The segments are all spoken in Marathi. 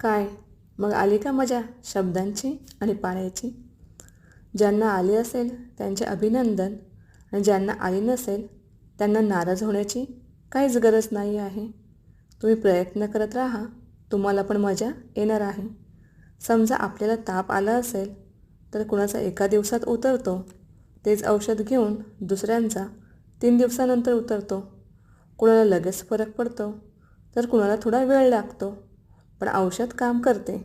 काय? मग आली का मजा? शब्दांची आणि पाण्याची. ज्यांना आली असेल त्यांचे अभिनंदन आणि ज्यांना आली नसेल त्यांना नाराज होण्याची काहीच गरज नाही आहे. तुम्ही प्रयत्न करत राहा तुम्हाला पण मजा येणार आहे. समजा आपल्याला ताप आला असेल तर कुणाचा एका दिवसात उतरतो? तेच औषध घेऊन दुसऱ्यांचा तीन दिवसानंतर उतरतो. कुणाला लगेच फरक पडतो तर कुणाला थोडा वेळ लागतो. पण औषध काम करते.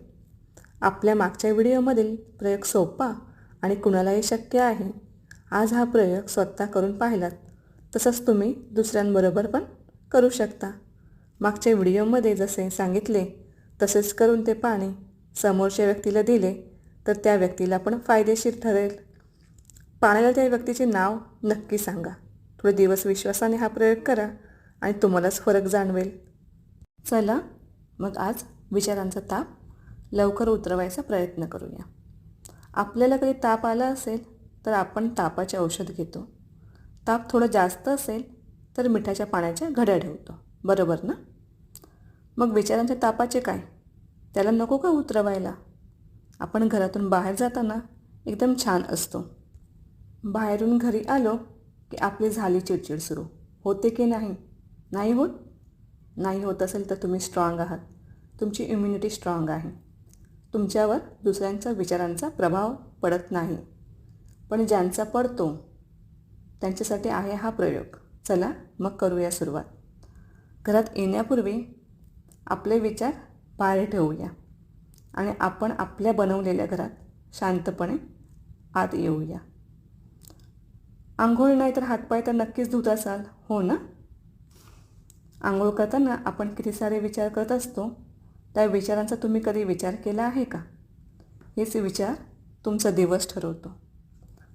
आपल्या मागच्या व्हिडिओमधील प्रयोग सोपा आणि कुणालाही शक्य आहे. आज हा प्रयोग स्वतः करून पाहिलात तसंच तुम्ही दुसऱ्यांबरोबर पण करू शकता. मागच्या व्हिडिओमध्ये जसे सांगितले तसेच करून ते पाणी समोरच्या व्यक्तीला दिले तर त्या व्यक्तीला पण फायदेशीर ठरेल. पाण्याला त्या व्यक्तीचे नाव नक्की सांगा. थोडे दिवस विश्वासाने हा प्रयोग करा आणि तुम्हालाच फरक जाणवेल. चला मग आज विचारांचा ताप लवकर उतरवायचा प्रयत्न करूया. आपल्याला कधी ताप आला असेल तर आपण तापाचे औषध घेतो. ताप थोडं जास्त असेल तर मिठाच्या पाण्याच्या घड्या ठेवतो. बरोबर ना? मग विचारांच्या तापाचे काय? त्याला नको का उतरवायला? आपण घरातून बाहेर जाताना एकदम छान असतो. बाहेरून घरी आलो की आपली झाली चिडचिड सुरू. होते की नाही? नाही होत? नाही होत असेल तर तुम्ही स्ट्रॉंग आहात. तुमची इम्युनिटी स्ट्रॉंग आहे. तुमच्यावर दुसऱ्यांचा विचारांचा प्रभाव पडत नाही. पण ज्यांचा पडतो त्यांच्यासाठी आहे हा प्रयोग. चला मग करूया सुरुवात. घरात येण्यापूर्वी आपले विचार बाहेर ठेवूया आणि आपण आपल्या बनवलेल्या घरात शांतपणे आत येऊया. आंघोळ नाही तर हातपाय तर नक्कीच धुत असाल हो ना? आंघोळ करताना आपण किती सारे विचार करत असतो त्या विचारांचा तुम्ही कधी विचार केला आहे का? हेच विचार तुमचा दिवस ठरवतो.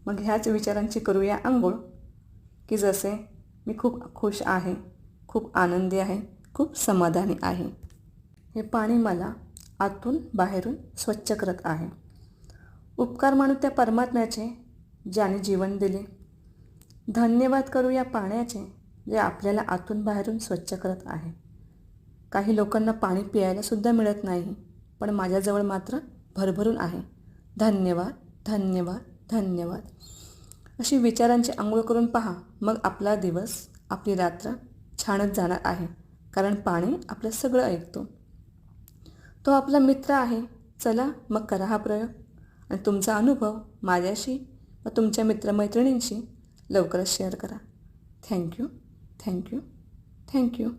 मग ह्याच विचारांची करूया आंघोळ. की जसे मी खूप खुश आहे खूप आनंदी आहे खूप समाधानी आहे. हे पाणी मला आतून बाहेरून स्वच्छ करत आहे. उपकार मानू त्या परमात्म्याचे ज्याने जीवन दिले. धन्यवाद करू या पाण्याचे जे आपल्याला आतून बाहेरून स्वच्छ करत आहे. काही लोकांना पाणी प्यायलासुद्धा मिळत नाही पण माझ्याजवळ मात्र भरभरून आहे. धन्यवाद धन्यवाद धन्यवाद. अशी विचारांची आंघोळ करून पहा मग आपला दिवस आपली रात्र छानच जाणार आहे कारण पाणी आपलं सगळं ऐकतो. तो आपला मित्र आहे चला मग करा हा प्रयोग. आणि तुमचा अनुभव माझ्याशी व तुमच्या मित्रमैत्रिणींशी लवकरच शेअर करा. Thank you thank you thank you.